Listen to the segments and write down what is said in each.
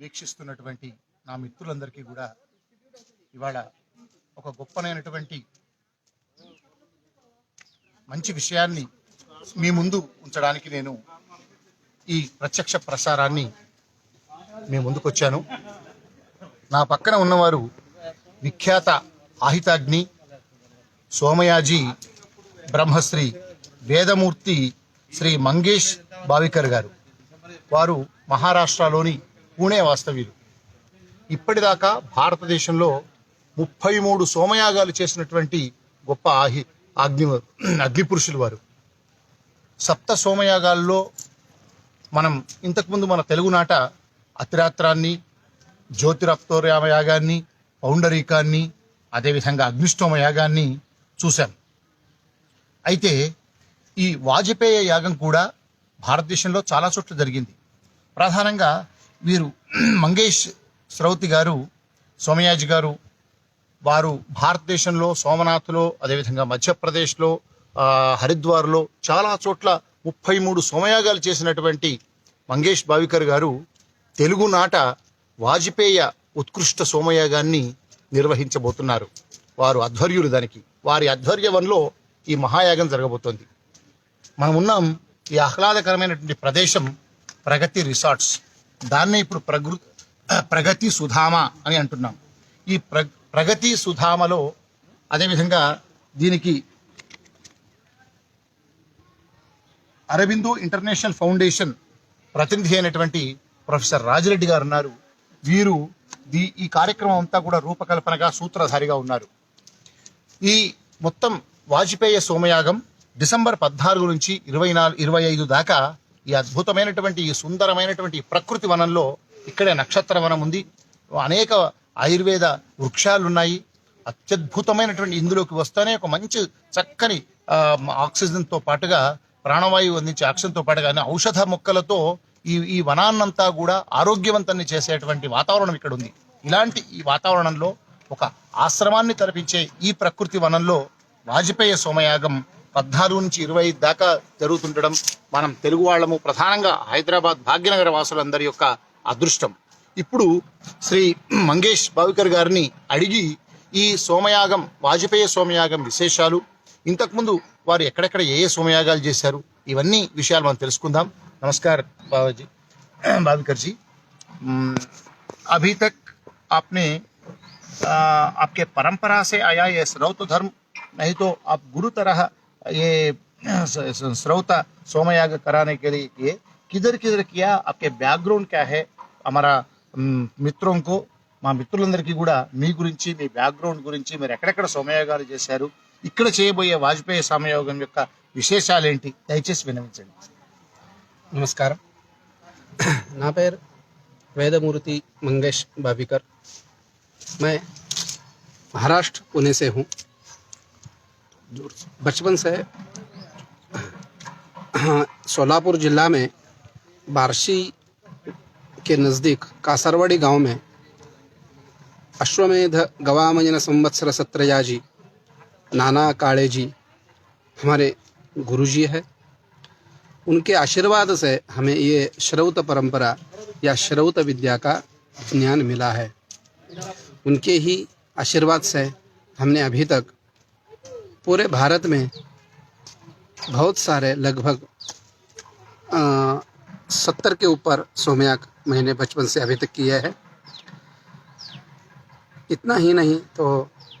వీక్షిస్తున్నటువంటి నా మిత్రులందరికీ కూడా ఇవాళ ఒక గొప్పనైనటువంటి మంచి విషయాన్ని మీ ముందు ఉంచడానికి నేను ఈ ప్రత్యక్ష ప్రసారాన్ని మీ ముందుకొచ్చాను. నా పక్కన ఉన్నవారు విఖ్యాత ఆహితాగ్ని సోమయాజీ బ్రహ్మశ్రీ వేదమూర్తి శ్రీ మంగేష్ బావికర్ గారు. వారు మహారాష్ట్రలోని పూణే వాస్తవ్యులు. ఇప్పటిదాకా భారతదేశంలో ముప్పై మూడు సోమయాగాలు చేసినటువంటి గొప్ప ఆహి అగ్ని అగ్నిపురుషులు వారు. సప్త సోమయాగాల్లో మనం ఇంతకుముందు మన తెలుగునాట అతిరాత్రాన్ని జ్యోతిరప్తోర్యామ యాగాన్ని పౌండరీకాన్ని అదేవిధంగా అగ్నిష్టోమ యాగాన్ని చూశాం. అయితే ఈ వాజపేయ యాగం కూడా భారతదేశంలో చాలా చోట్ల జరిగింది. ప్రధానంగా వీరు మంగేష్ శ్రౌతి గారు సోమయాజి గారు వారు భారతదేశంలో సోమనాథ్లో అదేవిధంగా మధ్యప్రదేశ్లో హరిద్వార్లో చాలా చోట్ల ముప్పై మూడు సోమయాగాలు చేసినటువంటి మంగేష్ బావికర్ గారు తెలుగునాట వాజపేయ ఉత్కృష్ట సోమయాగాన్ని నిర్వహించబోతున్నారు. వారు అధ్వర్యులు దానికి. వారి అధ్వర్యంలో ఈ మహాయాగం జరగబోతోంది. మనం ఉన్నాం ఈ ఆహ్లాదకరమైనటువంటి ప్రదేశం ప్రగతి రిసార్ట్స్. దాన్నే ఇప్పుడు ప్రగృ ప్రగతి సుధామ అని అంటున్నాం. ఈ ప్ర ప్రగతి సుధామలో అదేవిధంగా దీనికి అరబిందో ఇంటర్నేషనల్ ఫౌండేషన్ ప్రతినిధి అయినటువంటి ప్రొఫెసర్ రాజిరెడ్డి గారు ఉన్నారు. వీరు దీ ఈ కార్యక్రమం అంతా కూడా రూపకల్పనగా సూత్రధారిగా ఉన్నారు. ఈ మొత్తం వాజ్పేయ సోమయాగం డిసెంబర్ పద్నాలుగు నుంచి ఇరవై నాలుగు ఇరవై ఐదు దాకా ఈ అద్భుతమైనటువంటి ఈ సుందరమైనటువంటి ప్రకృతి వనంలో ఇక్కడే నక్షత్ర వనం ఉంది. అనేక ఆయుర్వేద వృక్షాలు ఉన్నాయి అత్యద్భుతమైనటువంటి ఇందులోకి వస్తేనే ఒక మంచి చక్కని ఆక్సిజన్తో పాటుగా ప్రాణవాయువు అందించే ఆక్సిజన్తో పాటుగా ఔషధ మొక్కలతో ఈ ఈ వనాన్నంతా కూడా ఆరోగ్యవంతాన్ని చేసేటువంటి వాతావరణం ఇక్కడ ఉంది. ఇలాంటి ఈ వాతావరణంలో ఒక ఆశ్రమాన్ని తలపించే ఈ ప్రకృతి వనంలో వాజపేయ సోమయాగం పద్నాలుగు నుంచి ఇరవై ఐదు దాకా జరుగుతుండడం మనం తెలుగు వాళ్ళము ప్రధానంగా హైదరాబాద్ భాగ్యనగర వాసులందరి యొక్క అదృష్టం ఇప్పుడు శ్రీ మంగేష్ భావికర్ గారిని అడిగి ఈ సోమయాగం వాజపేయ సోమయాగం విశేషాలు ఇంతకుముందు వారు ఎక్కడెక్కడ ఏ ఏ సోమయాగాలు చేశారు ఇవన్నీ విషయాలు మనం తెలుసుకుందాం నమస్కార్ బాబాజీ भाविकर जी हम्म, अभी तक आपने आ, आपके परंपरा से आया ये श्रौत धर्म नहीं तो आप गुरु तरह ये स- स- श्रौता सोमयाग कराने के लिए किए किधर किधर किया आपके बैकग्राउंड क्या है हमारा మ్, మిత్రం కో మా మిత్రులందరికీ కూడా మీ గురించి మీ బ్యాక్గ్రౌండ్ గురించి మీరు ఎక్కడెక్కడ సోమయాగాలు చేశారు ఇక్కడ చేయబోయే వాజ్పేయి సమయోగం యొక్క విశేషాలేంటి దయచేసి వినవించండి నమస్కారం నా పేరు वेदमूर्ति मंगेश बाबीकर मैं महाराष्ट्र पुणे से हूँ बचपन से सोलापुर जिला में बारशी के नज़दीक कासरवाड़ी गाँव में अश्वमेध गवामयन संवत्सर सत्रया जी नाना काळे जी हमारे गुरुजी है। उनके आशीर्वाद से हमें ये श्रौत परंपरा या श्रौत विद्या का ज्ञान मिला है। उनके ही आशीर्वाद से हमने अभी तक पूरे भारत में बहुत सारे लगभग सत्तर के ऊपर सोमयाग मैंने बचपन से अभी तक किया है। इतना ही नहीं तो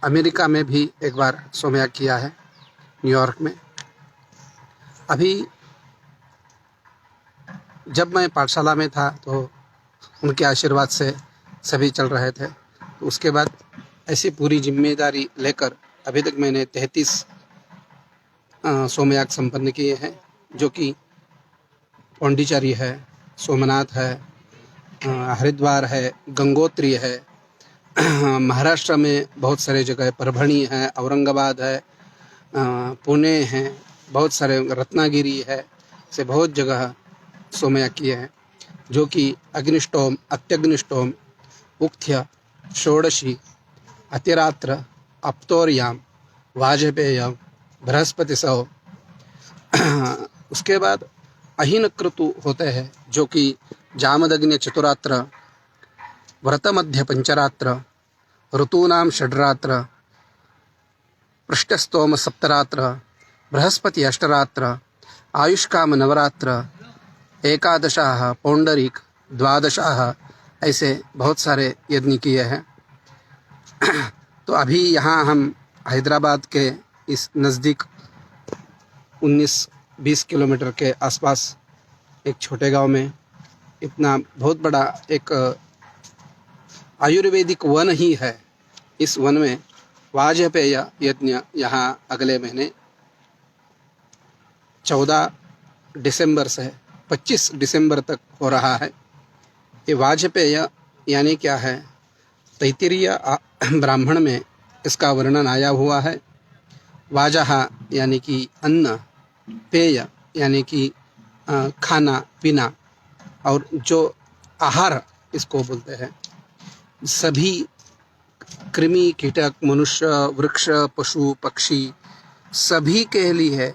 अमेरिका में भी एक बार सोमयाग किया है न्यूयॉर्क में। अभी जब मैं पाठशाला में था तो उनके आशीर्वाद से सभी चल रहे थे। उसके बाद ऐसी पूरी ज़िम्मेदारी लेकर अभी तक मैंने तैंतीस सोमयाग संपन्न किए हैं, जो कि पौंडीचेरी है, सोमनाथ है हरिद्वार है, गंगोत्री है महाराष्ट्र में बहुत सारे जगह परभणी है, औरंगाबाद है पुणे है, बहुत सारे रत्नागिरी है, से बहुत जगह सोमयाग किए हैं, जो कि अग्निष्टोम, अत्यग्निष्टोम उक्थ्य षोडशी, अतिरात्र अप्तोर्याम, वाजपेयम बृहस्पति सौ उसके बाद अहिन क्रतु होते हैं, जो कि जामदग्नि चतुरात्र व्रत मध्य पंचरात्र ऋतूनां षड्रात्र, पृष्ठस्तोम सप्तरात्र, बृहस्पति अष्टरात्र, आयुष्काम नवरात्र एकादशाह पौंडरिक द्वादशाह ऐसे बहुत सारे यज्ञ किए हैं। तो अभी यहाँ हम हैदराबाद के इस नज़दीक 19-20 किलोमीटर के आसपास एक छोटे गाँव में इतना बहुत बड़ा एक आयुर्वेदिक वन ही है। इस वन में वाजपेय यज्ञ यहाँ अगले महीने 14 दिसंबर से 25 दिसंबर तक हो रहा है। ये वाजपेय यानी क्या है? तैतरीय ब्राह्मण में इसका वर्णन आया हुआ है। वाजहा यानी कि अन्न, पेय यानी कि खाना, पीना और जो आहार इसको बोलते हैं, सभी कृमि, कीटक, मनुष्य, वृक्ष, पशु, पक्षी सभी के लिए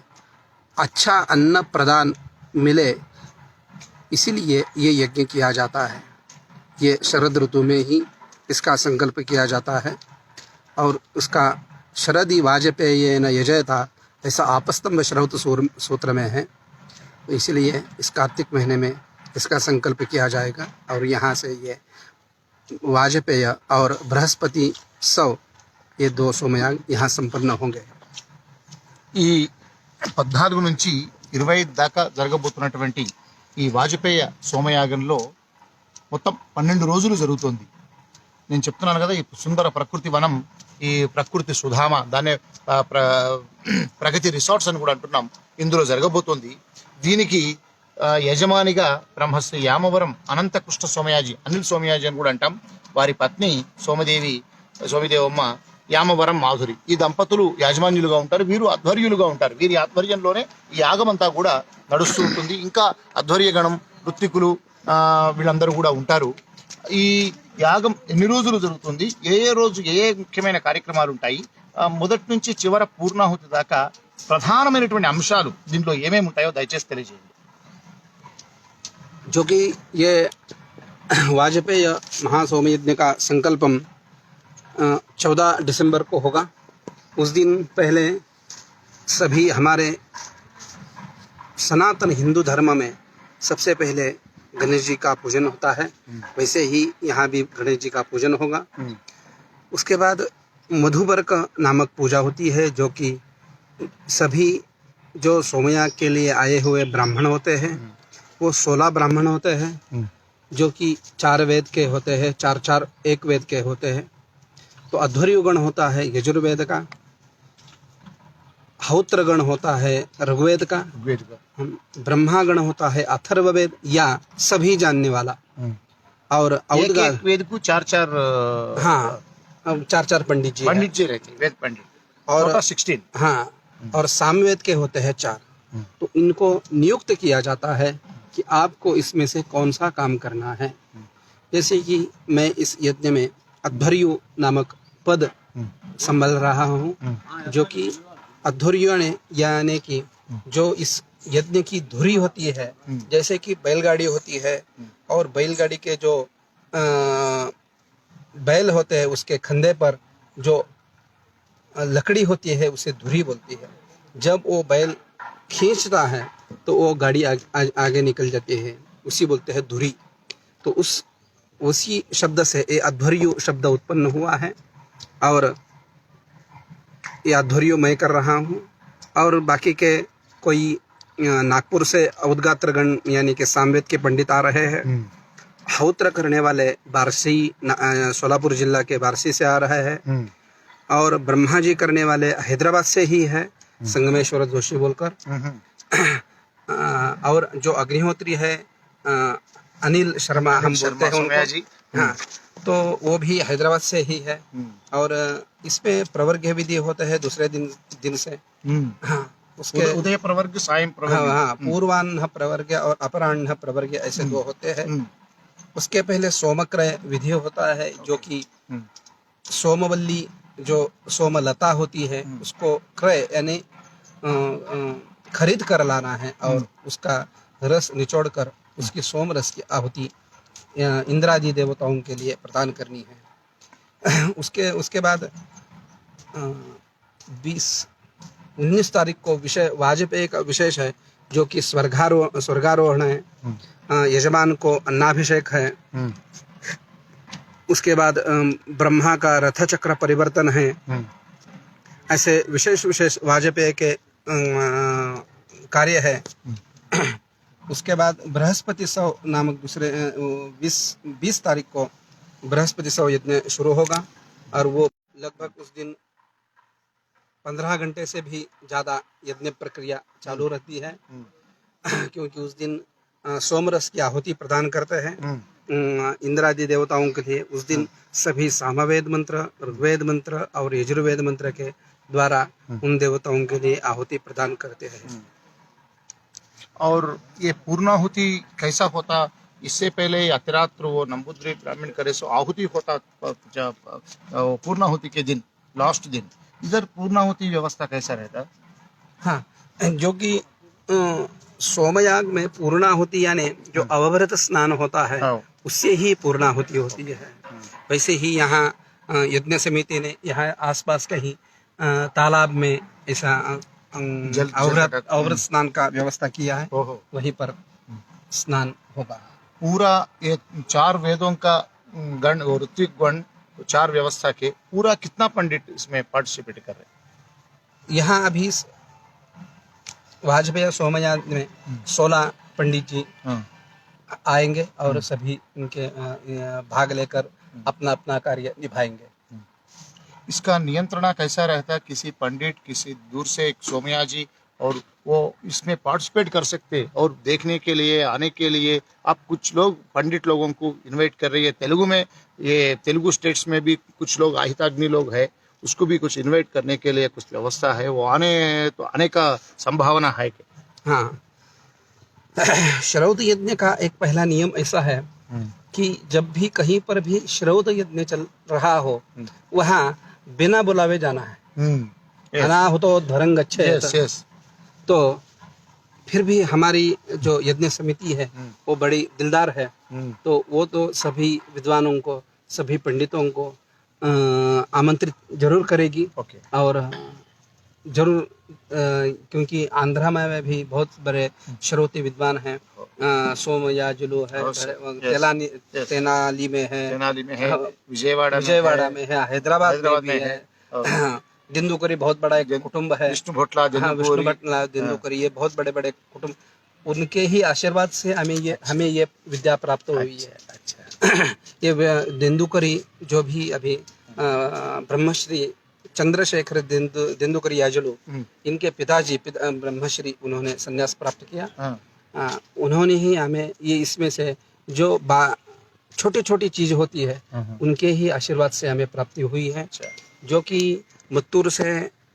अच्छा अन्न प्रदान मिले। इसीलिए ये यज्ञ किया जाता है। ये शरद ऋतु में ही इसका संकल्प किया जाता है और उसका शरदि वाजपेय न यजयता ऐसा आपस्तंभ श्रौत सूर- सूत्र में है तो इसलिए इस कार्तिक महीने में इसका संकल्प किया जाएगा और यहाँ से ये वाजपेय और बृहस्पति सौ ये दो सोमयाग यहाँ संपन्न होंगे ఈ పద్నాలుగు నుంచి ఇరవై ఐదు దాకా జరగబోతున్నటువంటి ఈ వాజపేయ సోమయాగంలో మొత్తం పన్నెండు రోజులు జరుగుతుంది నేను చెప్తున్నాను కదా ఈ సుందర ప్రకృతి వనం ఈ ప్రకృతి సుధామ దాన్నే ప్ర ప్రగతి రిసార్ట్స్ అని కూడా అంటున్నాం. ఇందులో జరగబోతోంది. దీనికి యజమానిగా బ్రహ్మశ్రీ యామవరం అనంతకృష్ణ సోమయాజీ అనిల్ సోమయాజీ అని కూడా అంటాం. వారి పత్ని సోమదేవి సోమిదేవమ్మ యామవరం మాధురి. ఈ దంపతులు యాజమాన్యులుగా ఉంటారు వీరు ఆధ్వర్యులుగా ఉంటారు. వీరి ఆధ్వర్యంలోనే ఈ యాగం అంతా కూడా నడుస్తూ ఉంటుంది. ఇంకా ఆధ్వర్యగణం గణం వీళ్ళందరూ కూడా ఉంటారు. ఈ యాగం ఎన్ని రోజులు జరుగుతుంది ఏ ఏ రోజు ఏ ఏ ముఖ్యమైన కార్యక్రమాలు ఉంటాయి ఆ, మొదటి నుంచి చివర పూర్ణాహుతి దాకా ప్రధానమైనటువంటి అంశాలు దీంట్లో ఏమేమి ఉంటాయో దయచేసి తెలియజేయండి जो कि ये वाजपेय महासोम यज्ञ का संकल्पम चौदह दिसंबर को होगा उस दिन पहले सभी हमारे सनातन हिंदू धर्म में सबसे पहले गणेश जी का पूजन होता है, वैसे ही यहाँ भी गणेश जी का पूजन होगा। उसके बाद मधुबर्क नामक पूजा होती है, जो कि सभी जो सोमया के लिए आए हुए ब्राह्मण होते हैं, वो सोलह ब्राह्मण होते हैं, जो कि चार वेद के होते हैं, चार चार एक वेद के होते हैं। तो अध्वर्यु गण होता है यजुर्वेद का हौत्र गण होता है ऋग्वेद का हम ब्रह्मा गण होता है अथर्ववेद या सभी जानने वाला। और एक एक वेद को चार चार हाँ चार चार पंडित जी पंडित जी रहते वेद पंडित। और- और सिक्सटीन। हाँ और सामवेद के होते हैं चार। तो इनको नियुक्त किया जाता है कि आपको इसमें से कौन सा काम करना है। जैसे कि मैं इस यज्ञ में अध्वर्यु नामक पद संभल रहा हूँ जो कि अध्वर्यु यानी कि जो इस यज्ञ की धुरी होती है जैसे कि बैलगाड़ी होती है और बैलगाड़ी के जो अ, बैल होते हैं उसके कंधे पर जो लकड़ी होती है उसे धुरी बोलती है। जब वो बैल खींचता है तो वो गाड़ी आग, आग, आगे निकल जाती है। उसी बोलते हैं धुरी। तो उस उसी शब्द से ये अध्वर्यु शब्द उत्पन्न हुआ है और ये अध्वर्यु मैं कर रहा हूँ। और बाकी के कोई नागपुर से अवदगात्र गण यानी कि सामवेद के पंडित आ रहे हैं। हौत्र करने वाले बारसी सोलापुर जिला के बारसी से आ रहे हैं। और ब्रह्मा जी करने वाले हैदराबाद से ही है संगमेश्वर जोशी बोलकर। और जो अग्निहोत्री है अनिल शर्मा हम बोलते हैं उनको। जी। हाँ। तो वो भी हैदराबाद से ही है। और इसमें प्रवर्ग विधि होता है दूसरे दिन दिन से। हाँ उसके उदय प्रवर्ग सायं हाँ प्रवर्ग हाँ पूर्वान्ह प्रवर्ग और अपराह्न प्रवर्ग ऐसे दो होते हैं। हम्म, उसके पहले सोमक्रय विधि होता है जो कि हम्म, सोमवल्ली जो सोमलता होती है उसको क्रय यानी खरीद कर लाना है और उसका रस निचोड़ कर उसकी सोम रस की आहुति इंद्रादि देवताओं के लिए प्रदान करनी है। उसके उसके बाद बीस उन्नीस तारीख को विषय वाजपेयी का विशेष है जो कि स्वर्गारो स्वर्गारोहण है। यजमान को अन्नाभिषेक है। हम्म, उसके बाद ब्रह्मा का रथ चक्र परिवर्तन है। हम्म, ऐसे विशेष विशेष वाजपेयी के कार्य है। उसके बाद बृहस्पति सौ नामक दूसरे बीस बीस तारीख को बृहस्पति सौ यज्ञ शुरू होगा और वो लगभग उस दिन पंद्रह घंटे से भी ज़्यादा यज्ञ प्रक्रिया चालू रहती है। हम्म, क्योंकि उस दिन सोमरस की आहुति प्रदान करते हैं। हम्म, इंद्रादि देवताओं के लिए उस दिन सभी सामवेद मंत्र ऋग्वेद मंत्र और यजुर्वेद मंत्र के द्वारा उन देवताओं के लिए आहुति प्रदान करते हैं। और ये पूर्णाहुति कैसा होता इससे पहले अतिरात्र वो नंबूद्री ब्राह्मण करे सो आहुति होता पूर्णाहुति के दिन लास्ट दिन इधर पूर्णाहुति व्यवस्था कैसा रहता? हाँ जो कि सोमयाग में पूर्णाहुति यानी जो अवभृत स्नान होता है हाँ। उससे ही पूर्णाहुति होती है। वैसे ही यहाँ यज्ञ समिति ने यहाँ आसपास कहीं तालाब में ऐसा अ, जल अवभृत स्नान का व्यवस्था किया है। वहीं पर स्नान होगा। पूरा ये चार वेदों का गण और ऋत्विक गण चार व्यवस्था के पूरा कितना पंडित इसमें पार्टिसिपेट कर रहे हैं? यहाँ अभी वाजपेयी सोमयाग में सोलह पंडित जी हाँ, आएँगे और सभी उनके अ, अ, भाग लेकर अपना अपना कार्य निभाएँगे। इसका नियंत्रण कैसा रहता है? किसी पंडित किसी दूर से एक सोमया जी और वो इसमें पार्टिसिपेट कर सकते और देखने के लिए आने के लिए। आप कुछ लोग पंडित लोगों को इनवाइट कर रही है। तेलुगु में ये तेलुगु स्टेट्स में भी कुछ लोग आहिताग्नि लोग है उसको भी कुछ इनवाइट करने के लिए कुछ व्यवस्था है। वो आने तो आने का संभावना है हाँ। श्रौत यज्ञ का एक पहला नियम ऐसा है कि जब भी कहीं पर भी श्रौत यज्ञ चल रहा हो वहाँ बिना बुलावे जाना है। अनाहुत तो धरंग अच्छे है। यस तो फिर भी हमारी जो यज्ञ समिति है वो बड़ी दिलदार है। तो वो तो सभी विद्वानों को सभी पंडितों को आमंत्रित ज़रूर करेगी। ओके और ज़रूर क्योंकि आंध्रा में भी बहुत बड़े श्रोती विद्वान हैं। अ, सोमयाजुलु है तेलानी तेनाली में है। तेनाली में है हाँ, विजयवाड़ा विजयवाड़ा में है हैदराबाद में भी है। दिंदुकरी बहुत बड़ा एक कुटुंब है। विष्णु भोटला हाँ विष्णु जन्मपुरी दिंदुकरी ये बहुत बड़े बड़े कुटुंब। उनके ही आशीर्वाद से हमें ये हमें ये विद्या प्राप्त हुई है। अच्छा ये वे- दिंदुकरी जो भी अभी ब्रह्मश्री चंद्रशेखर दिंदु दिंदुकरी याजुलु हम्म, इनके पिताजी पिता, ब्रह्मश्री उन्होंने संन्यास प्राप्त किया। हाँ, आ, उन्होंने ही हमें ये इसमें से जो छोटी छोटी चीज़ होती है हाँ, उनके ही आशीर्वाद से हमें प्राप्ति हुई है अच्छा। जो कि मत्तूर से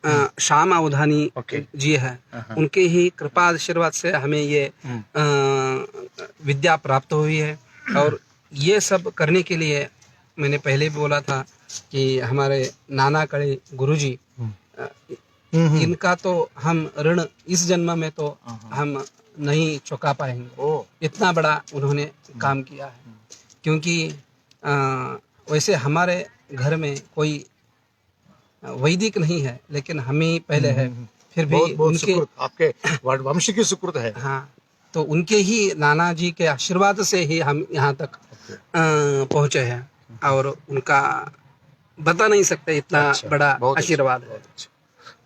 आ, श्याम अवधानी जी है। हाँ, हाँ। उनके ही कृपा आशीर्वाद से हमें ये हम्म, आ, विद्या प्राप्त हुई है। और ये सब करने के लिए मैंने पहले भी बोला था कि हमारे नाना कड़े गुरुजी हम्म, आ, हम्म, इनका तो हम ऋण इस जन्म में तो हाँ, हाँ। हम नहीं चुका पाएँगे। इतना बड़ा उन्होंने काम किया है। क्योंकि आ, वैसे हमारे घर में कोई वैदिक नहीं है लेकिन हम ही पहले है। फिर भी बहुत बहुत उनके आपके वंश की सुकृत है। हाँ तो उनके ही नाना जी के आशीर्वाद से ही हम यहाँ तक पहुँचे हैं। और उनका बता नहीं सकते इतना अच्छा, बड़ा अच्छा, आशीर्वाद है।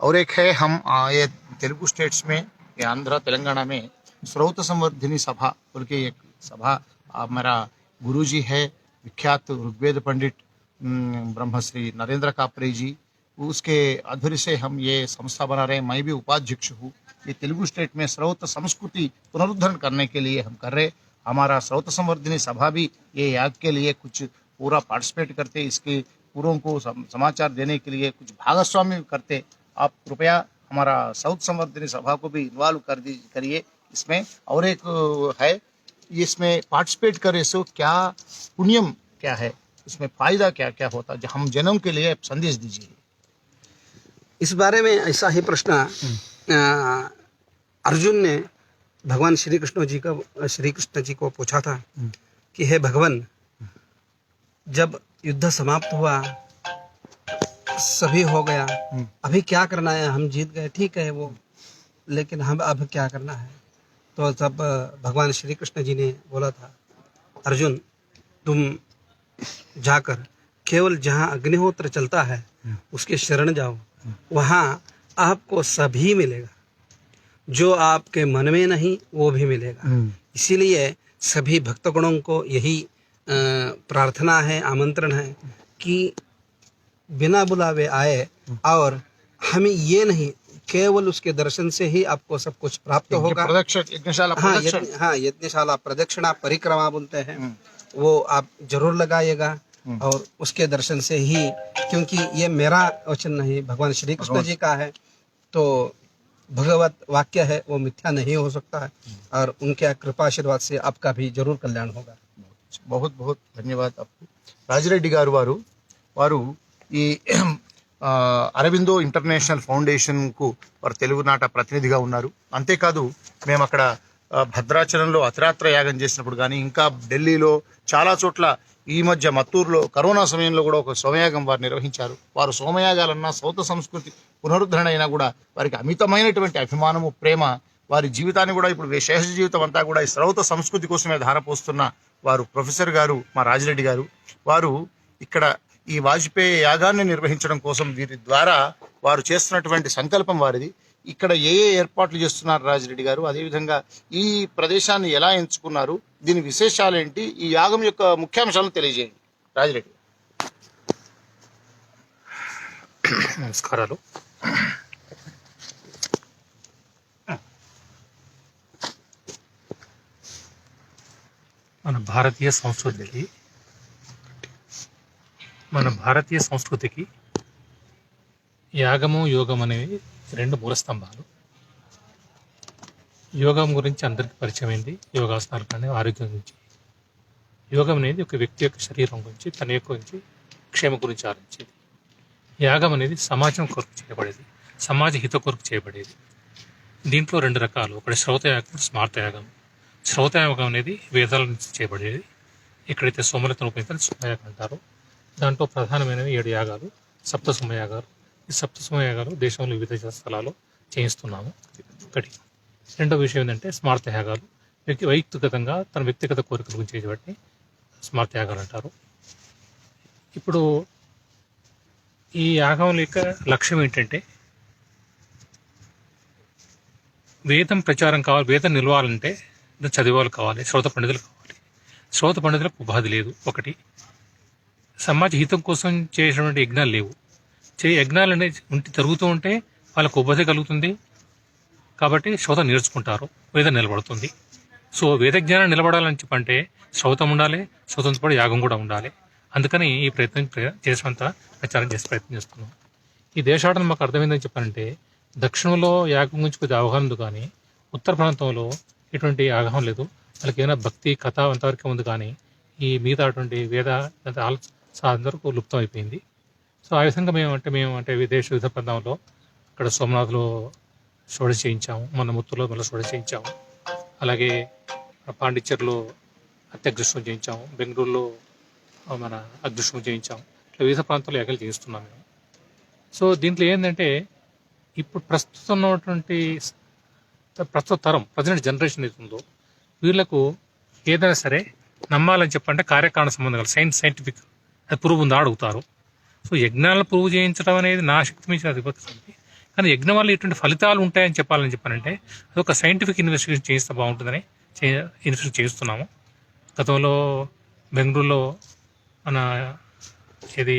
और एक है हम आ, ये तेलुगु स्टेट्स में ये आंध्र तेलंगाना में स्रोत संवर्धिनी सभा बोल के एक सभा हमारा गुरुजी है विख्यात ऋग्वेद पंडित ब्रह्मश्री नरेंद्र कापरे जी उसके अधूर से हम ये संस्था बना रहे हैं। मैं भी उपाध्यक्ष हूँ। ये तेलुगु स्टेट में स्रोत संस्कृति पुनरुद्धरण करने के लिए हम कर रहे हमारा स्रोत संवर्धनी सभा भी ये याद के लिए कुछ पूरा पार्टिसिपेट करते इसके पूरों को समाचार देने के लिए कुछ भागस्वामी करते आप कृपया हमारा साउथ संवर्धनी सभा को भी इन्वॉल्व कर दी करिए। इसमें और एक है इसमें पार्टिसिपेट करे सो क्या पुण्यम क्या है? इसमें फ़ायदा क्या क्या होता जो हम जनों के लिए संदेश दीजिए। इस बारे में ऐसा ही प्रश्न अर्जुन ने भगवान श्री कृष्ण जी का श्री कृष्ण जी को पूछा था कि हे भगवान जब युद्ध समाप्त हुआ। सभी हो गया। हम्म। अभी क्या करना है? हम जीत गए ठीक है वो। लेकिन हम अब क्या करना है? तो तब भगवान श्री कृष्ण जी ने बोला था अर्जुन तुम जाकर केवल जहाँ अग्निहोत्र चलता है उसके शरण जाओ। वहाँ आपको सभी मिलेगा। जो आपके मन में नहीं वो भी मिलेगा। इसीलिए सभी भक्तगणों को यही प्रार्थना है आमंत्रण है कि बिना बुलावे आए और हमें ये नहीं केवल उसके दर्शन से ही आपको सब कुछ प्राप्त होगा। प्रदक्षिण हाँ यज्ञ हाँ यज्ञशाला प्रदक्षिणा परिक्रमा बोलते हैं। हम्म। वो आप ज़रूर लगाइएगा हम्म। और उसके दर्शन से ही क्योंकि ये मेरा वचन नहीं भगवान श्री कृष्ण जी का है तो भगवत वाक्य है वो मिथ्या नहीं हो सकता है। और उनके कृपा आशीर्वाद से आपका भी ज़रूर कल्याण होगा। బహుత్ బహుత్ ధన్యవాద్ అప్పు రాజిరెడ్డి గారు వారు వారు ఈ అరవిందో ఇంటర్నేషనల్ ఫౌండేషన్కు వారు తెలుగునాట ప్రతినిధిగా ఉన్నారు అంతేకాదు మేము అక్కడ భద్రాచలంలో అతిరాత్ర యాగం చేసినప్పుడు కానీ ఇంకా ఢిల్లీలో చాలా చోట్ల ఈ మధ్య మత్తూరులో కరోనా సమయంలో కూడా ఒక సోమయాగం వారు నిర్వహించారు వారు సోమయాగాలన్నా సౌత సంస్కృతి పునరుద్ధరణ అయినా కూడా వారికి అమితమైనటువంటి అభిమానము ప్రేమ వారి జీవితాన్ని కూడా ఇప్పుడు శేష జీవితం అంతా కూడా ఈ శ్రౌత సంస్కృతి కోసమే ధారపోస్తున్న వారు ప్రొఫెసర్ గారు మా రాజిరెడ్డి గారు వారు ఇక్కడ ఈ వాజ్పేయి యాగాన్ని నిర్వహించడం కోసం వీరి ద్వారా వారు చేస్తున్నటువంటి సంకల్పం వారిది. ఇక్కడ ఏ ఏ ఏర్పాట్లు చేస్తున్నారు రాజిరెడ్డి గారు? అదేవిధంగా ఈ ప్రదేశాన్ని ఎలా ఎంచుకున్నారు? దీని విశేషాలు ఏంటి ఈ యాగం యొక్క ముఖ్యాంశాలను తెలియజేయండి. రాజిరెడ్డి నమస్కారాలు మన భారతీయ సంస్కృతికి మన భారతీయ సంస్కృతికి యాగము యోగం అనేవి రెండు మూల స్తంభాలు. యోగం గురించి అందరికీ పరిచయం అయింది యోగాసనాలు కానీ ఆరోగ్యం గురించి. యోగం అనేది ఒక వ్యక్తి యొక్క శరీరం గురించి తన యొక్క గురించి క్షేమ గురించి ఆలోచించేది. యాగం అనేది సమాజం కొరకు చేయబడేది సమాజ హిత కొరకు చేయబడేది. దీంట్లో రెండు రకాలు ఒకటి శ్రౌత యాగం స్మార్త యాగం శ్రౌత యాగం అనేది వేదాల నుంచి చేయబడేది. ఎక్కడైతే సోమలతను ఉపయోగించాలి సోమయాగం అంటారు. దాంట్లో ప్రధానమైనవి ఏడు యాగాలు సప్త సోమయాగాలు. ఈ సప్త సోమయాగాలు దేశంలో వివిధ స్థలాల్లో చేయిస్తున్నాము. ఒకటి. రెండో విషయం ఏంటంటే స్మార్త యాగాలు. వ్యక్తి వ్యక్తిగతంగా తన వ్యక్తిగత కోరికల గురించి చేయబట్టి స్మార్త యాగాలు అంటారు. ఇప్పుడు ఈ యాగం యొక్క లక్ష్యం ఏంటంటే వేదం ప్రచారం కావాలి వేదం నిలవాలంటే చదివేవాళ్ళు కావాలి శ్రోత పండితులు కావాలి. శ్రోత పండితులకు ఉపాధి లేదు. ఒకటి సమాజ హితం కోసం చేసినటువంటి యజ్ఞాలు లేవు. చే యజ్ఞాలు అనేది ఉంటే జరుగుతూ ఉంటే వాళ్ళకు ఉపాధి కలుగుతుంది. కాబట్టి శ్రోత నేర్చుకుంటారు వేదం నిలబడుతుంది. సో వేద జ్ఞానం నిలబడాలని చెప్పంటే శ్రౌతం ఉండాలి శ్రౌతంతో పాటు యాగం కూడా ఉండాలి. అందుకని ఈ ప్రయత్నం చేసినంత ప్రచారం చేసే ప్రయత్నం చేస్తున్నాం. ఈ దేశాటన మాకు అర్థమైందని చెప్పాలంటే దక్షిణంలో యాగం గురించి కొద్దిగా అవగాహన కానీ ఉత్తర ప్రాంతంలో ఎటువంటి అవగాహన లేదు. వాళ్ళకి ఏమైనా భక్తి కథ అంతవరకు ఉంది కానీ ఈ మిగతా అటువంటి వేద వరకు లుప్తం అయిపోయింది. సో ఆ విధంగా మేము అంటే మేము అంటే విదేశ వివిధ ప్రాంతంలో ఇక్కడ సోమనాథ్లో షోడ చేయించాము. మన ముత్తులో మళ్ళీ షోడ చేయించాము. అలాగే పాండిచ్చేరిలో అత్యగ్రష్టం చేయించాము. బెంగళూరులో మన అదృష్టం చేయించాం ఇట్లా వివిధ ప్రాంతాల్లో ఎగలు చేయిస్తున్నాం మేము. సో దీంట్లో ఏంటంటే ఇప్పుడు ప్రస్తుతం ఉన్నటువంటి ప్రస్తుత తరం ప్రజెంట్ జనరేషన్ ఏది ఉందో వీళ్ళకు ఏదైనా సరే నమ్మాలని చెప్పంటే కార్యకారణ సంబంధం గల సైన్స్ సైంటిఫిక్ అది ప్రూవ్ ఉందా అడుగుతారు. సో యజ్ఞాలను ప్రూవ్ చేయించడం అనేది నా శక్తి మించిన అధిపతి కానీ యజ్ఞం వల్ల ఇటువంటి ఫలితాలు ఉంటాయని చెప్పాలని చెప్పానంటే అది ఒక సైంటిఫిక్ ఇన్వెస్టిగేషన్ చేయిస్తే బాగుంటుందని చే ఇన్వెస్టిగేషన్ చేస్తున్నాము గతంలో బెంగళూరులో మన ఇది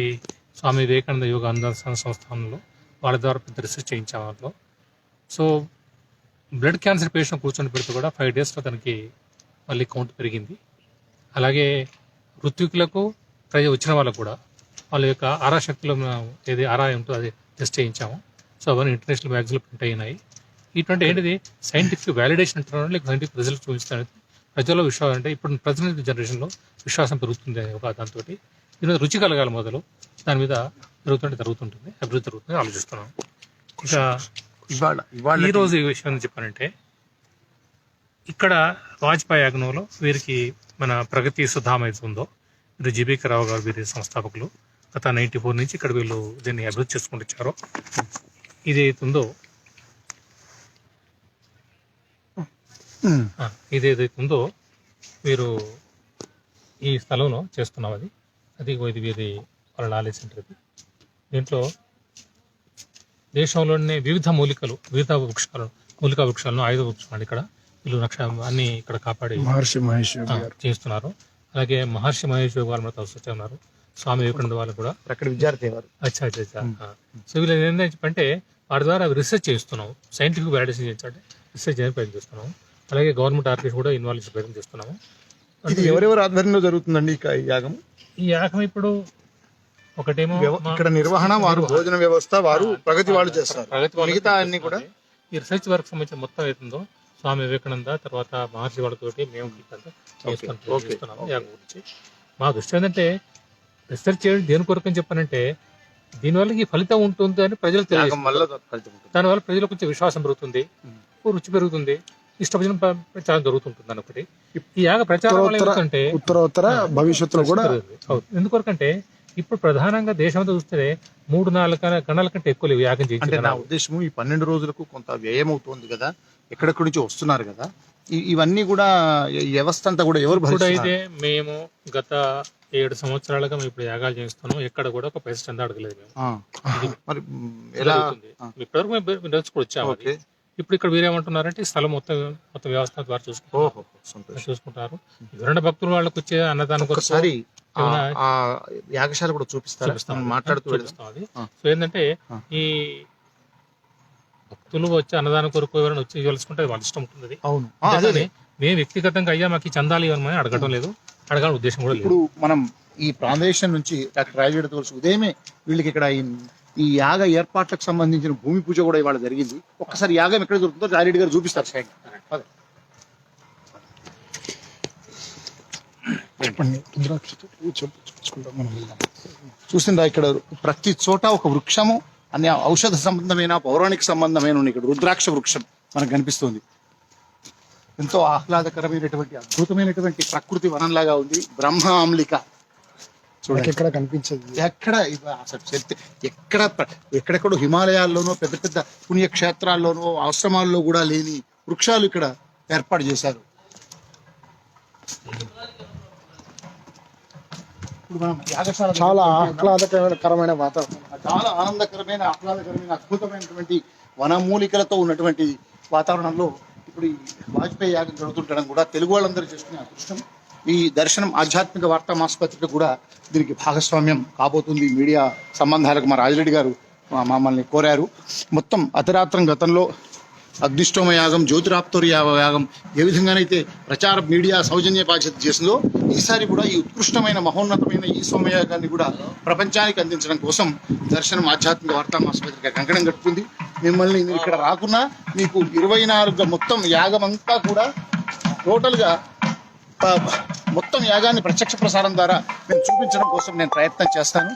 స్వామి వివేకానంద యోగా అనుసంధాన సంస్థానంలో వాళ్ళ ద్వారా పెద్ద రీసెర్చ్ చేయించాము వాళ్ళు సో బ్లడ్ క్యాన్సర్ పేషెంట్ కూర్చొని పెడితే కూడా ఫైవ్ డేస్లో తనకి మళ్ళీ కౌంట్ పెరిగింది. అలాగే ఋత్వికులకు ప్రజ వచ్చిన వాళ్ళకు కూడా వాళ్ళ యొక్క ఆరా శక్తిలో ఏది ఆరా ఉంటుందో అది టెస్ట్ చేయించాము. సో అవన్నీ ఇంటర్నేషనల్ మ్యాగ్జిన్లో ప్రింట్ అయినాయి. ఇటువంటి ఏంటిది? సైంటిఫిక్ వ్యాలిడేషన్ అంటున్నాను లేక సైంటిఫిక్ రిజల్ట్ చూపించడానికి ప్రజల్లో విశ్వాసం అంటే ఇప్పుడు ప్రజెంట్ జనరేషన్లో విశ్వాసం పెరుగుతుంది ఒక దాంతో దీని రుచి కలగాలి మొదలు. దాని మీద జరుగుతుంటే జరుగుతుంటుంది అభివృద్ధి జరుగుతుంది ఆలోచిస్తున్నాం. ఇంకా ఇవాళ ఇవాళ ఈ రోజు ఈ విషయం చెప్పానంటే ఇక్కడ వాజ్పేయి యాగంలో వీరికి మన ప్రగతి సుధామ ఉందో ఇది జీబీకి రావు గారు వీరి సంస్థాపకులు గత నైన్టీ ఫోర్ నుంచి ఇక్కడ వీళ్ళు దీన్ని అభివృద్ధి చేసుకుంటూ వచ్చారో. ఇది ఏది ఉందో ఆ, ఇది ఏదైతే ఉందో వీరు ఈ స్థలంలో చేస్తున్నాం అది. అది ఇది వీరి వాళ్ళ నాలెడ్జ్ సెంటర్ దీంట్లో దేశంలోనే వివిధ మూలికలు వివిధ వృక్షాలు మూలికా వృక్షాలను ఆయుధ వృక్షాలు ఇక్కడ వీళ్ళు నక్ష అన్ని ఇక్కడ కాపాడి మహర్షి మహేష్ చేస్తున్నారు అలాగే మహర్షి మహేష్ యోగి వాళ్ళు మనతో వచ్చి ఉన్నారు స్వామి వివేకానంద వాళ్ళు కూడా. అక్కడ విద్యార్థి వారు. అచ్చా అచ్చా. సో వీళ్ళు ఏంటంటే వారి ద్వారా రీసెర్చ్ చేస్తున్నాం సైంటిఫిక్ వ్యాలిడేషన్ చేయించండి రీసెర్చ్ చేయడానికి ప్రయత్నం చేస్తున్నాము అలాగే గవర్నమెంట్ ఆర్టిస్ట్ కూడా ఇన్వాల్వ్ చేసే ప్రయత్నం చేస్తున్నాము. ఎవరెవరి ఆధ్వర్యంలో జరుగుతుందండి ఈ యాగం? ఈ యాగం ఇప్పుడు ఒకటేమో ఇక్కడ నిర్వహణ వారు భోజన వ్యవస్థ వారు ప్రగతి వాళ్ళు చేస్తారు. ప్రగతి మిగతా అన్ని కూడా ఈ రీసెర్చ్ వర్క్ సంబంధించిన మొత్తం అవుతుందో స్వామి వివేకానంద తర్వాత మహర్షి వాళ్ళతోటి మేము చేస్తున్నాము. యాగం గురించి. మా దృష్టి ఏంటంటే రీసెర్చ్ చేయడం దేని కొరకు అని చెప్పానంటే దీనివల్ల ఈ ఫలితం ఉంటుంది అని ప్రజలకు యాగం తెలియదు దానివల్ల ప్రజలకు కొంచెం విశ్వాసం పెరుగుతుంది రుచి పెరుగుతుంది ఇష్టపడిన ప్రచారం జరుగుతుంటుంది అని ఒకటి ఈ యాగ ప్రచారం వల్ల ఏమవుతుందంటే ఉత్తరోత్తర భవిష్యత్తులో కూడా. ఎందుకొరకంటే ఇప్పుడు ప్రధానంగా దేశంతో చూస్తే మూడు నాలుగు గణాల కంటే ఎక్కువ లేవు యాగం అంటే చేయించిన నా ఉద్దేశము ఈ పన్నెండు రోజులకు కొంత వ్యయం అవుతోంది కదా ఎక్కడెక్కడి నుంచి వస్తున్నారు కదా ఇవన్నీ కూడా వ్యవస్థ అంతా కూడా ఎవరు అయితే మేము గత ఏడు సంవత్సరాలుగా మేము ఇప్పుడు యాగాలు చేస్తున్నాం ఎక్కడ కూడా ఒక పైసా చందా అడగలేదు మేము. మరి ఎలా. ఇప్పటివరకు మేము ఇప్పుడు ఇక్కడ వీరేమంటున్నారంటే స్థలం మొత్తం మొత్తం వ్యవస్థ ద్వారా చూసుకుంటారు. చూసుకుంటారు. ఎవరైనా భక్తులు వాళ్ళకి వచ్చే అన్నదానం ఒకసారి ఆ- యాగశాల కూడా చూపిస్తారా? మాట్లాడుతూ అది. సో ఏంటంటే. ఈ భక్తులు వచ్చి అన్నదానం కొరకు ఎవరైనా వచ్చి ఇవ్వాల్సుకుంటే వాళ్ళ ఇష్టం ఉంటుంది అది. అవును అదే. మేము వ్యక్తిగతంగా అయ్యా మాకు చందాలు ఇవ్వమని అడగటం లేదు. అడగాలని ఉద్దేశం కూడా లేదు. ఇప్పుడు మనం ఈ ప్రాందేశం నుంచి డాక్టర్ రాజవేడ్ తోల్సి ఉదయమే వీళ్ళకి ఇక్కడ ఈ- యాగ ఏర్పాట్లకు సంబంధించిన భూమి పూజ కూడా ఇవాళ జరిగింది. ఒక్కసారి యాగం ఎక్కడ దొరుకుతుందో రాజరెడ్డి గారు చూపిస్తారు. స్వయంగా చెప్పండి. రుద్రాక్షతో మనం చూసిందా ఇక్కడ ప్రతి చోట ఒక వృక్షము అనే ఔషధ సంబంధమైన పౌరాణిక సంబంధమైన ఇక్కడ రుద్రాక్ష వృక్షం మనకు కనిపిస్తుంది ఎంతో ఆహ్లాదకరమైనటువంటి అద్భుతమైనటువంటి ప్రకృతి వనంలాగా ఉంది బ్రహ్మ ఆమ్లిక చూడండి ఎక్కడ కనిపించదు ఎక్కడ అసలు ఎక్కడ ఎక్కడెక్కడో హిమాలయాల్లోనో పెద్ద పెద్ద పుణ్యక్షేత్రాల్లోనో ఆశ్రమాల్లో కూడా లేని వృక్షాలు ఇక్కడ ఏర్పాటు చేశారు ఇప్పుడు మనం యాగశాల చాలా ఆహ్లాదకరమైన వాతావరణం. చాలా ఆనందకరమైన ఆహ్లాదకరమైన అద్భుతమైనటువంటి వనమూలికలతో ఉన్నటువంటి వాతావరణంలో ఇప్పుడు ఈ వాజ్పేయి యాగం జరుగుతుండడం కూడా తెలుగు వాళ్ళందరూ చేసుకునే అదృష్టం. ఈ దర్శనం ఆధ్యాత్మిక వార్తా మాసపత్రిక కూడా దీనికి భాగస్వామ్యం కాబోతుంది. మీడియా సంబంధాలకు మా రాజిరెడ్డి గారు మా- మమ్మల్ని కోరారు. మొత్తం అతిరాత్రం గతంలో అగ్నిష్టోమ యాగం జ్యోతిరాప్తోరి యాగం ఏ విధంగానైతే ప్రచార మీడియా సౌజన్య బాధ్యత చేసిందో ఈసారి కూడా ఈ ఉత్కృష్టమైన మహోన్నతమైన ఈ సోమయాగాన్ని కూడా ప్రపంచానికి అందించడం కోసం దర్శనం ఆధ్యాత్మిక వార్తామాస పత్రిక కంకణం కట్టుకుంది. మిమ్మల్ని మీరు ఇక్కడ రాకున్నా మీకు ఇరవై నాలుగు మొత్తం యాగం అంతా కూడా టోటల్గా మొత్తం యాగాన్ని ప్రత్యక్ష ప్రసారం ద్వారా నేను చూపించడం కోసం నేను ప్రయత్నం చేస్తాను.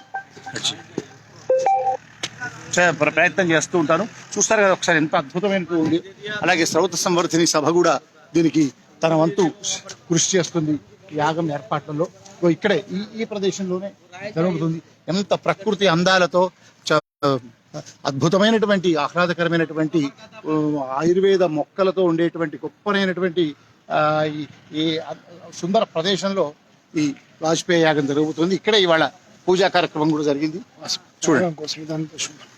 ప్రయత్నం చేస్తూ ఉంటాను చూస్తారు కదా ఒకసారి ఎంత అద్భుతమైనది ఉంది. అలాగే శ్రౌత సంవర్ధిని సభ కూడా దీనికి తన వంతు కృషి చేస్తుంది యాగం ఏర్పాట్లలో. ఇక్కడే ఈ ఈ ప్రదేశంలోనే జరుగుతుంది. ఎంత ప్రకృతి అందాలతో అద్భుతమైనటువంటి ఆహ్లాదకరమైనటువంటి ఆయుర్వేద మొక్కలతో ఉండేటువంటి గొప్పనైనటువంటి ఈ సుందర ప్రదేశంలో ఈ వాజ్పేయి యాగం జరుగుతుంది. ఇక్కడే ఇవాళ పూజా కార్యక్రమం కూడా జరిగింది. చూడండి యాగం కోసం ఇదంతా శుభ్రం.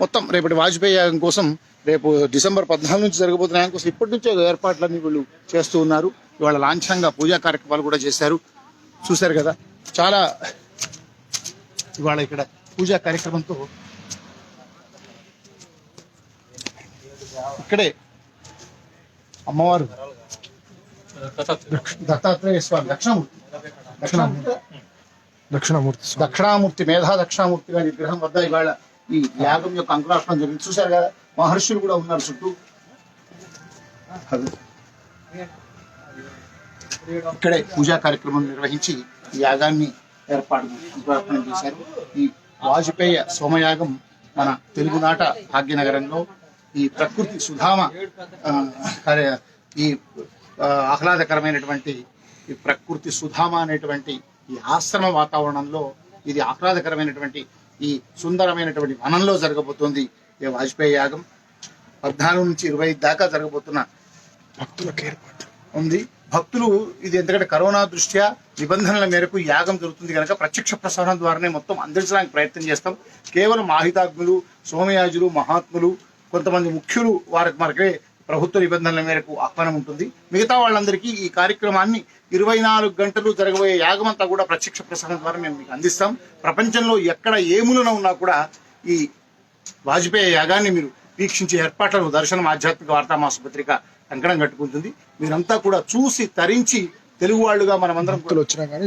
మొత్తం రేపటి వాజ్పేయి యాగం కోసం రేపు డిసెంబర్ పద్నాలుగు నుంచి జరగబోతున్న యాగం కోసం ఇప్పటి నుంచే ఏర్పాట్లన్నీ వీళ్ళు చేస్తూ ఉన్నారు. ఇవాళ లాంఛనంగా పూజా కార్యక్రమాలు కూడా చేశారు. చూశారు కదా చాలా ఇవాళ ఇక్కడ పూజా కార్యక్రమంతో ఇక్కడే అమ్మవారు దత్తాత్రేయ స్వామి దక్షిణామూర్తి. దక్షిణామూర్తి. దక్షిణామూర్తి దక్షిణామూర్తి మేధా దక్షిణామూర్తి గారి విగ్రహం వద్ద ఇవాళ ఈ యాగం యొక్క అంకురార్పణ జరిగింది. చూశారు కదా మహర్షులు కూడా ఉన్నారు చుట్టూ. ఇక్కడే పూజా కార్యక్రమం నిర్వహించి ఈ యాగాన్ని ఏర్పాటు అంకురార్పణ చేశారు. ఈ వాజపేయ సోమయాగం మన తెలుగునాట భాగ్యనగరంలో ఈ ప్రకృతి సుధామ ఈ ఆహ్లాదకరమైనటువంటి ఈ ప్రకృతి సుధామ అనేటువంటి ఈ ఆశ్రమ వాతావరణంలో ఇది ఆహ్లాదకరమైనటువంటి ఈ సుందరమైనటువంటి వనంలో జరగబోతోంది ఈ వాజ్పేయి యాగం. పద్నాలుగు నుంచి ఇరవై దాకా జరగబోతున్న భక్తులకు ఏర్పాటు ఉంది. భక్తులు ఇది ఎందుకంటే కరోనా దృష్ట్యా నిబంధనల మేరకు యాగం జరుగుతుంది కనుక ప్రత్యక్ష ప్రసారం ద్వారానే మొత్తం అందించడానికి ప్రయత్నం చేస్తాం. కేవలం మాహితాగ్నులు సోమయాజులు మహాత్ములు కొంతమంది ముఖ్యులు వారికి మనకే ప్రభుత్వ నిబంధనల మేరకు ఆహ్వానం ఉంటుంది. మిగతా వాళ్ళందరికీ ఈ కార్యక్రమాన్ని ఇరవై నాలుగు గంటలు జరగబోయే యాగం అంతా కూడా ప్రత్యక్ష ప్రసారం ద్వారా మేము మీకు అందిస్తాం. ప్రపంచంలో ఎక్కడ ఏ మూలన ఉన్నా కూడా ఈ వాజ్పేయి యాగాన్ని మీరు వీక్షించే ఏర్పాట్లను దర్శనం ఆధ్యాత్మిక వార్తా మాసపత్రిక కంకణం కట్టుకుంటుంది. మీరంతా కూడా చూసి తరించి తెలుగు వాళ్ళుగా మనమందరం వచ్చినా కానీ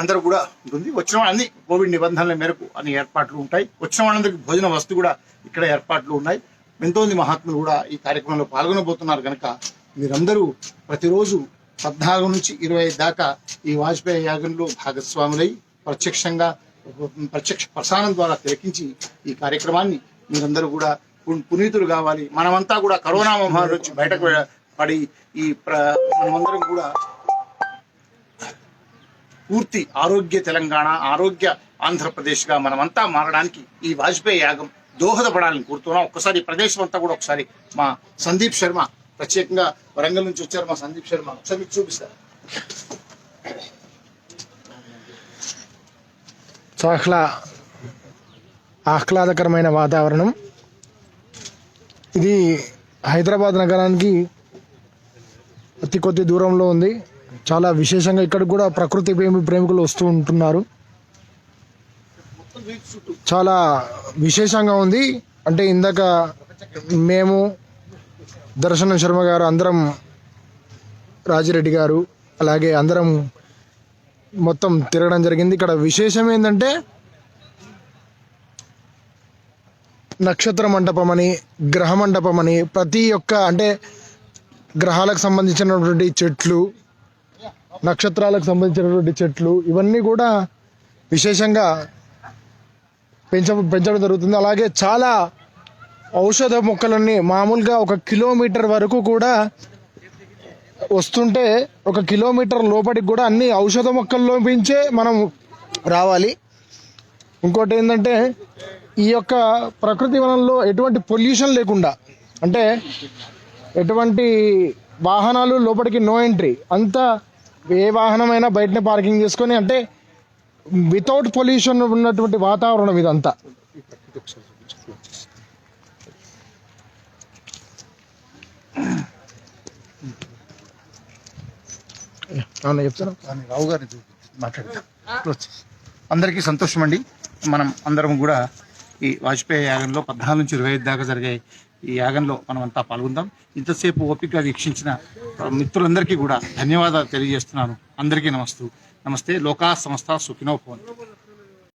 అందరూ కూడా ఉంటుంది. వచ్చిన వాళ్ళని కోవిడ్ నిబంధనల మేరకు అన్ని ఏర్పాట్లు ఉంటాయి. వచ్చిన వాళ్ళందరికీ భోజన వస్తు కూడా ఇక్కడ ఏర్పాట్లు ఉన్నాయి. ఎంతోమంది మహాత్ములు కూడా ఈ కార్యక్రమంలో పాల్గొనబోతున్నారు కనుక మీరందరూ ప్రతిరోజు పద్నాలుగు నుంచి ఇరవై ఐదు దాకా ఈ వాజ్పేయి యాగంలో భాగస్వాములై ప్రత్యక్షంగా ప్రత్యక్ష ప్రసారం ద్వారా తిలకించి ఈ కార్యక్రమాన్ని మీరందరూ కూడా పునీతులు కావాలి. మనమంతా కూడా కరోనా మహమ్మారి నుంచి బయటకు పడి ఈ ప్ర మనమందరం కూడా పూర్తి ఆరోగ్య తెలంగాణ ఆరోగ్య ఆంధ్రప్రదేశ్గా మనమంతా మారడానికి ఈ వాజ్పేయి యాగం దోహదపడాలని కోరుతున్నాం. ఒక్కసారి ప్రదేశం అంతా కూడా ఒకసారి మా సందీప్ శర్మ ప్రత్యేకంగా వరంగల్ నుంచి వచ్చారు మా సందీప్ శర్మ. ఒకసారి చూపిస్తారు చాలా ఆహ్లాదకరమైన వాతావరణం. ఇది హైదరాబాద్ నగరానికి అతి కొద్ది దూరంలో ఉంది. చాలా విశేషంగా ఇక్కడ కూడా ప్రకృతి ప్రేమి ప్రేమికులు వస్తూ ఉంటున్నారు. చాలా విశేషంగా ఉంది. అంటే ఇందాక మేము దర్శనం శర్మ గారు అందరం రాజిరెడ్డి గారు అలాగే అందరం మొత్తం తిరగడం జరిగింది. ఇక్కడ విశేషం ఏంటంటే నక్షత్ర మండపం అని గ్రహ మండపం అని ప్రతి ఒక్క అంటే గ్రహాలకు సంబంధించినటువంటి చెట్లు నక్షత్రాలకు సంబంధించినటువంటి చెట్లు ఇవన్నీ కూడా విశేషంగా పెంచ పెంచడం జరుగుతుంది. అలాగే చాలా ఔషధ మొక్కలన్నీ మామూలుగా ఒక కిలోమీటర్ వరకు కూడా వస్తుంటే ఒక కిలోమీటర్ లోపలికి కూడా అన్ని ఔషధ మొక్కల్లో పెంచే మనం రావాలి. ఇంకోటి ఏంటంటే ఈ యొక్క ప్రకృతి వనంలో ఎటువంటి పొల్యూషన్ లేకుండా అంటే ఎటువంటి వాహనాలు లోపలికి నో ఎంట్రీ అంతా ఏ వాహనమైనా బయటనే పార్కింగ్ చేసుకొని అంటే వితౌట్ పొల్యూషన్ ఉన్నటువంటి వాతావరణం ఇదంతా. చెప్తాను రావు గారిని మాట్లాడతాం. అందరికీ సంతోషం అండి. మనం అందరం కూడా ఈ వాజ్పేయి యాగంలో పద్నాలుగు నుంచి ఇరవై ఐదు దాకా జరిగే ఈ యాగంలో మనం అంతా పాల్గొందాం. ఇంతసేపు ఓపిక వీక్షించిన మిత్రులందరికీ కూడా ధన్యవాదాలు తెలియజేస్తున్నాను. అందరికీ నమస్తు. ನಮಸ್ತೆ ಲೋಕ ಸಂಸ್ಥಾ ಸುಖಿನೋ ಫೋನ್